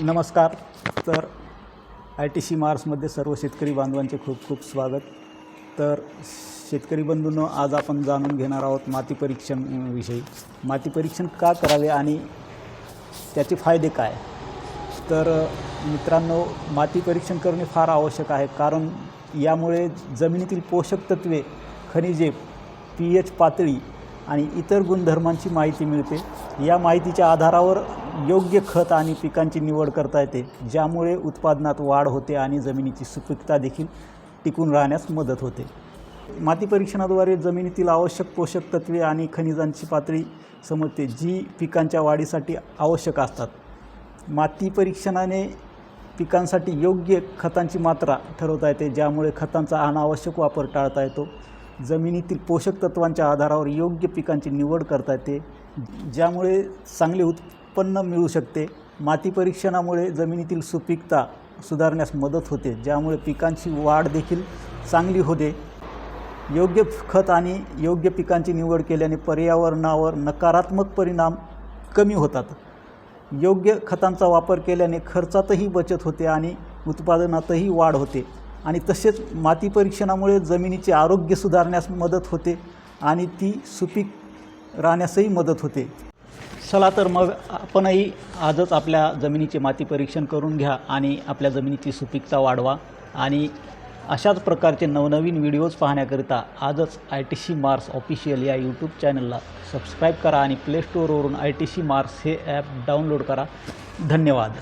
नमस्कार. तर I T C मार्समध्ये सर्व शेतकरी बांधवांचे खूप खूप स्वागत. तर शेतकरी बंधूंनो आज आपण जाणून घेणार आहोत माती परीक्षण विषयी. माती परीक्षण का करावे आणि त्याचे फायदे काय? तर मित्रांनो माती परीक्षण करणे फार आवश्यक आहे कारण यामुळे जमिनीतील पोषक तत्वे खनिजे पी एच पातळी आणि इतर गुणधर्मांची माहिती मिळते. या माहितीच्या आधारावर योग्य खत आणि पिकांची निवड करता येते ज्यामुळे उत्पादनात वाढ होते आणि जमिनीची सुपीकता देखील टिकून राहण्यास मदत होते. माती परीक्षणाद्वारे जमिनीतील आवश्यक पोषक तत्वे आणि खनिजांची पातळी समजते जी पिकांच्या वाढीसाठी आवश्यक असतात. माती परीक्षणाने पिकांसाठी योग्य खतांची मात्रा ठरवता येते ज्यामुळे खतांचा अनावश्यक वापर टाळता येतो. जमिनीतील पोषक तत्वांच्या आधारावर योग्य पिकांची निवड करता येते ज्यामुळे चांगले उत् उत्पन्न मिळू शकते. माती परीक्षणामुळे जमिनीतील सुपीकता सुधारण्यास मदत होते ज्यामुळे पिकांची वाढ देखील चांगली होते. योग्य खत आणि योग्य पिकांची निवड केल्याने पर्यावरणावर नकारात्मक परिणाम कमी होतात. योग्य खतांचा वापर केल्याने खर्चातही बचत होते आणि उत्पादनातही वाढ होते. आणि तसेच माती परीक्षणामुळे जमिनीचे आरोग्य सुधारण्यास मदत होते आणि ती सुपीक राहण्यासही मदत होते. चला तर मग आपणही आजच आपल्या जमिनीचे माती परीक्षण करून घ्या आणि आपल्या जमिनीची सुपीकता वाढवा. आणि अशाच प्रकारचे नवनवीन व्हिडिओज पाहण्याकरिता आजच I T C Mars official या यूट्यूब चॅनलला सबस्क्राईब करा आणि प्ले स्टोअरवरून आय टी सी मार्स हे ॲप डाउनलोड करा. धन्यवाद.